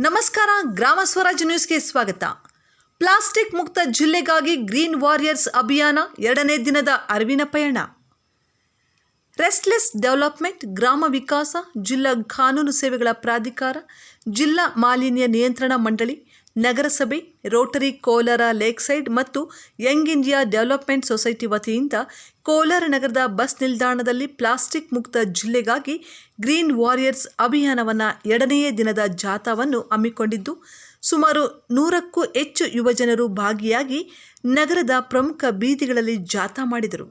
ನಮಸ್ಕಾರ, ಗ್ರಾಮ ಸ್ವರಾಜ್ ನ್ಯೂಸ್ಗೆ ಸ್ವಾಗತ. ಪ್ಲಾಸ್ಟಿಕ್ ಮುಕ್ತ ಜಿಲ್ಲೆಗಾಗಿ ಗ್ರೀನ್ ವಾರಿಯರ್ಸ್ ಅಭಿಯಾನ ಎರಡನೇ ದಿನದ ಅರಿವಿನ ಪಯಣ. ರೆಸ್ಟ್ಲೆಸ್ ಡೆವಲಪ್ಮೆಂಟ್, ಗ್ರಾಮ ವಿಕಾಸ, ಜಿಲ್ಲಾ ಕಾನೂನು ಸೇವೆಗಳ ಪ್ರಾಧಿಕಾರ, ಜಿಲ್ಲಾ ಮಾಲಿನ್ಯ ನಿಯಂತ್ರಣ ಮಂಡಳಿ ನಗರಸಭೆ, ರೋಟರಿ, ಕೋಲಾರ ಲೇಕ್ ಸೈಡ್ ಮತ್ತು ಯಂಗ್ ಇಂಡಿಯಾ ಡೆವಲಪ್ಮೆಂಟ್ ಸೊಸೈಟಿ ವತಿಯಿಂದ ಕೋಲಾರ ನಗರದ ಬಸ್ ನಿಲ್ದಾಣದಲ್ಲಿ ಪ್ಲಾಸ್ಟಿಕ್ ಮುಕ್ತ ಜಿಲ್ಲೆಗಾಗಿ ಗ್ರೀನ್ ವಾರಿಯರ್ಸ್ ಅಭಿಯಾನವನ್ನು ಎರಡನೆಯ ದಿನದ ಜಾಥಾವನ್ನು ಹಮ್ಮಿಕೊಂಡಿದ್ದು, ಸುಮಾರು ನೂರಕ್ಕೂ ಹೆಚ್ಚು ಯುವಜನರು ಭಾಗಿಯಾಗಿ ನಗರದ ಪ್ರಮುಖ ಬೀದಿಗಳಲ್ಲಿ ಜಾಥಾ ಮಾಡಿದರು.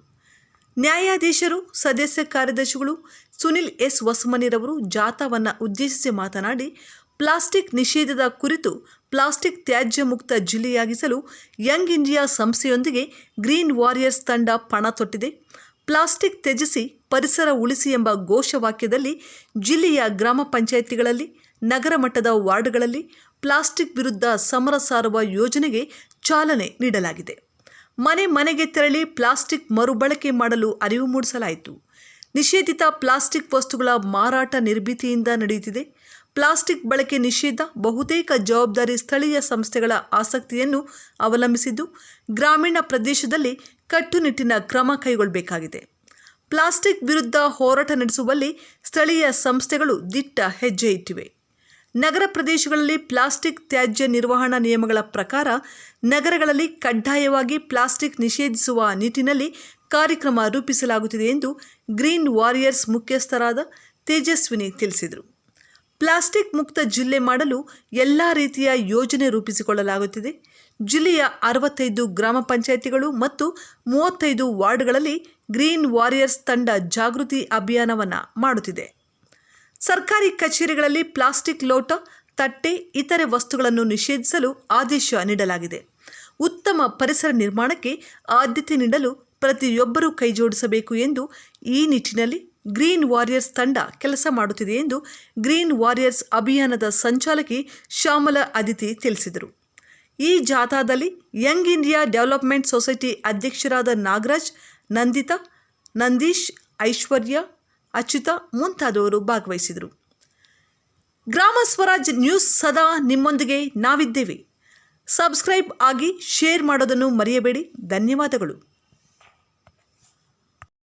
ನ್ಯಾಯಾಧೀಶರು, ಸದಸ್ಯ ಕಾರ್ಯದರ್ಶಿಗಳು ಸುನಿಲ್ ಎಸ್. ಹೊಸಮನಿರವರು ಜಾಥಾವನ್ನು ಉದ್ದೇಶಿಸಿ ಮಾತನಾಡಿ ಪ್ಲಾಸ್ಟಿಕ್ ನಿಷೇಧದ ಕುರಿತು ಪ್ಲಾಸ್ಟಿಕ್ ತ್ಯಾಜ್ಯ ಮುಕ್ತ ಜಿಲ್ಲೆಯಾಗಿಸಲು ಯಂಗ್ ಇಂಡಿಯಾ ಸಂಸ್ಥೆಯೊಂದಿಗೆ ಗ್ರೀನ್ ವಾರಿಯರ್ಸ್ ತಂಡ ಪಣ ತೊಟ್ಟಿದೆ. ಪ್ಲಾಸ್ಟಿಕ್ ತ್ಯಜಿಸಿ ಪರಿಸರ ಉಳಿಸಿ ಎಂಬ ಘೋಷವಾಕ್ಯದಲ್ಲಿ ಜಿಲ್ಲೆಯ ಗ್ರಾಮ ಪಂಚಾಯಿತಿಗಳಲ್ಲಿ, ನಗರ ಮಟ್ಟದ ವಾರ್ಡ್ಗಳಲ್ಲಿ ಪ್ಲಾಸ್ಟಿಕ್ ವಿರುದ್ಧ ಸಮರ ಸಾರುವ ಯೋಜನೆಗೆ ಚಾಲನೆ ನೀಡಲಾಗಿದೆ. ಮನೆ ಮನೆಗೆ ತೆರಳಿ ಪ್ಲಾಸ್ಟಿಕ್ ಮರುಬಳಕೆ ಮಾಡಲು ಅರಿವು ಮೂಡಿಸಲಾಯಿತು. ನಿಷೇಧಿತ ಪ್ಲಾಸ್ಟಿಕ್ ವಸ್ತುಗಳ ಮಾರಾಟ ನಿರ್ಭೀತಿಯಿಂದ ನಡೆಯುತ್ತಿದೆ. ಪ್ಲಾಸ್ಟಿಕ್ ಬಳಕೆ ನಿಷೇಧ, ಬಹುತೇಕ ಜವಾಬ್ದಾರಿ ಸ್ಥಳೀಯ ಸಂಸ್ಥೆಗಳ ಆಸಕ್ತಿಯನ್ನು ಅವಲಂಬಿಸಿದ್ದು, ಗ್ರಾಮೀಣ ಪ್ರದೇಶದಲ್ಲಿ ಕಟ್ಟುನಿಟ್ಟಿನ ಕ್ರಮ ಕೈಗೊಳ್ಳಬೇಕಾಗಿದೆ. ಪ್ಲಾಸ್ಟಿಕ್ ವಿರುದ್ಧ ಹೋರಾಟ ನಡೆಸುವಲ್ಲಿ ಸ್ಥಳೀಯ ಸಂಸ್ಥೆಗಳು ದಿಟ್ಟ ಹೆಜ್ಜೆ ಇಟ್ಟಿವೆ. ನಗರ ಪ್ರದೇಶಗಳಲ್ಲಿ ಪ್ಲಾಸ್ಟಿಕ್ ತ್ಯಾಜ್ಯ ನಿರ್ವಹಣಾ ನಿಯಮಗಳ ಪ್ರಕಾರ ನಗರಗಳಲ್ಲಿ ಕಡ್ಡಾಯವಾಗಿ ಪ್ಲಾಸ್ಟಿಕ್ ನಿಷೇಧಿಸುವ ನಿಟ್ಟಿನಲ್ಲಿ ಕಾರ್ಯಕ್ರಮ ರೂಪಿಸಲಾಗುತ್ತಿದೆ ಎಂದು ಗ್ರೀನ್ ವಾರಿಯರ್ಸ್ ಮುಖ್ಯಸ್ಥರಾದ ತೇಜಸ್ವಿನಿ ತಿಳಿಸಿದರು. ಪ್ಲಾಸ್ಟಿಕ್ ಮುಕ್ತ ಜಿಲ್ಲೆ ಮಾಡಲು ಎಲ್ಲ ರೀತಿಯ ಯೋಜನೆ ರೂಪಿಸಿಕೊಳ್ಳಲಾಗುತ್ತಿದೆ. ಜಿಲ್ಲೆಯ ಅರವತ್ತೈದು ಗ್ರಾಮ ಪಂಚಾಯಿತಿಗಳು ಮತ್ತು ಮೂವತ್ತೈದು ವಾರ್ಡ್ಗಳಲ್ಲಿ ಗ್ರೀನ್ ವಾರಿಯರ್ಸ್ ತಂಡ ಜಾಗೃತಿ ಅಭಿಯಾನವನ್ನು ಮಾಡುತ್ತಿದೆ. ಸರ್ಕಾರಿ ಕಚೇರಿಗಳಲ್ಲಿ ಪ್ಲಾಸ್ಟಿಕ್ ಲೋಟ, ತಟ್ಟೆ, ಇತರೆ ವಸ್ತುಗಳನ್ನು ನಿಷೇಧಿಸಲು ಆದೇಶ ನೀಡಲಾಗಿದೆ. ಉತ್ತಮ ಪರಿಸರ ನಿರ್ಮಾಣಕ್ಕೆ ಆದ್ಯತೆ ನೀಡಲು ಪ್ರತಿಯೊಬ್ಬರೂ ಕೈಜೋಡಿಸಬೇಕು ಎಂದು ಈ ನಿಟ್ಟಿನಲ್ಲಿ ಗ್ರೀನ್ ವಾರಿಯರ್ಸ್ ತಂಡ ಕೆಲಸ ಮಾಡುತ್ತಿದೆ ಎಂದು ಗ್ರೀನ್ ವಾರಿಯರ್ಸ್ ಅಭಿಯಾನದ ಸಂಚಾಲಕಿ ಶ್ಯಾಮಲ ಅದಿತಿ ತಿಳಿಸಿದರು. ಈ ಜಾಥಾದಲ್ಲಿ ಯಂಗ್ ಇಂಡಿಯಾ ಡೆವಲಪ್ಮೆಂಟ್ ಸೊಸೈಟಿ ಅಧ್ಯಕ್ಷರಾದ ನಾಗರಾಜ್, ನಂದಿತಾ, ನಂದೀಶ್, ಐಶ್ವರ್ಯ, ಅಚ್ಯುತ ಮುಂತಾದವರು ಭಾಗವಹಿಸಿದರು. ಗ್ರಾಮ ಸ್ವರಾಜ್ ನ್ಯೂಸ್ ಸದಾ ನಿಮ್ಮೊಂದಿಗೆ ನಾವಿದ್ದೇವೆ. ಸಬ್ಸ್ಕ್ರೈಬ್ ಆಗಿ ಶೇರ್ ಮಾಡೋದನ್ನು ಮರೆಯಬೇಡಿ. ಧನ್ಯವಾದಗಳು.